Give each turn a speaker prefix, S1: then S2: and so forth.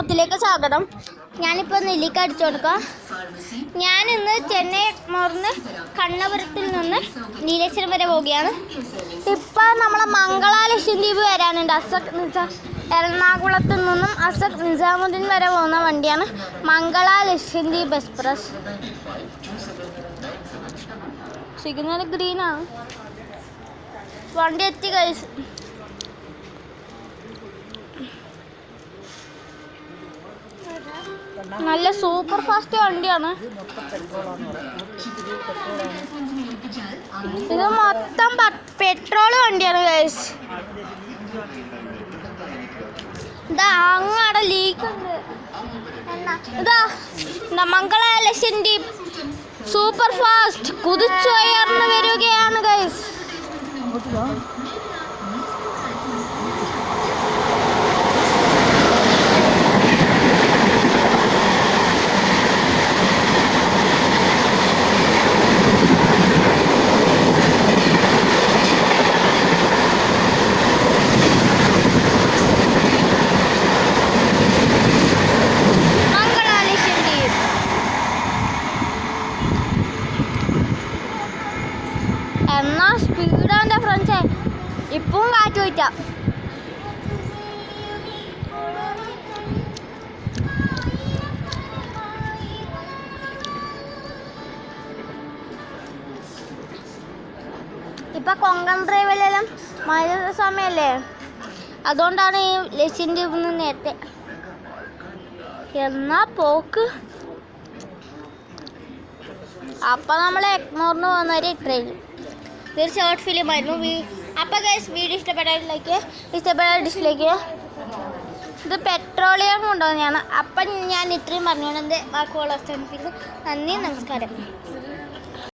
S1: ഗ്രാമത്തിലേക്ക് സ്വാഗതം. ഞാനിപ്പോൾ നെല്ലിക്ക അടിച്ചു കൊടുക്കാം. ഞാനിന്ന് ചെന്നൈ മോർന്ന് കണ്ണപുരത്തിൽ നിന്ന് നീലേശ്വരം വരെ പോവുകയാണ്. ഇപ്പം നമ്മളെ മംഗള ലക്ഷദ്വീപ് വരാനുണ്ട്. അസക് നിസാ എറണാകുളത്ത് നിന്നും അസക് നിസാമുദ്ദീൻ വരെ പോകുന്ന വണ്ടിയാണ് മംഗള ലക്ഷദ്വീപ് എക്സ്പ്രസ് സിഗ്നൽ ഗ്രീനാണ് വണ്ടി എത്തി കഴിച്ചു നല്ല സൂപ്പർ ഫാസ്റ്റ് വണ്ടിയാണ്. ഇത് മൊത്തം പെട്രോൾ വണ്ടിയാണ് ഗൈസ് ഇതാ അങ്ങടെ ലീക്ക് ഉണ്ട്. ഇതാ മംഗള ലക്ഷദ്വീപ് സൂപ്പർ ഫാസ്റ്റ് കുതിച്ചുയർന്നു വരികയാണ് ഗൈസ് മംഗള ലക്ഷദ്വീപ് എന്നാ സ്പീഡാന്റെ ഫ്രണ്ട്സേ ഇപ്പം കാറ്റ് പോയിട്ടാ. ഇപ്പൊ കൊങ്കൺ ഡ്രൈവിലെല്ലാം മഴ സമയല്ലേ? അതുകൊണ്ടാണ് ഈ ലക്ഷ്യദ്വീപിൽ നിന്ന് നേരത്തെ. എന്നാ പോക്ക്. അപ്പൊ നമ്മൾ എക്മോറിന് പോകുന്നവരെ ട്രെയിൻ ഇതൊരു ഷോർട്ട് ഫിലിം ആയിരുന്നു വീ- അപ്പൊ ഗൈസ് വീഡിയോ ഇഷ്ടപ്പെട്ടിലേക്ക് ഇഷ്ടപ്പെട്ട ഡിഷിലേക്ക് ഇത് പെട്രോളിയം കൊണ്ടുവന്നെയാണ് അപ്പം ഞാൻ ഇത്രയും പറഞ്ഞുകൊണ്ട് എന്റെ വാക്കുകൾ അവസാനിപ്പിക്കുന്നു. നന്ദി നമസ്കാരം.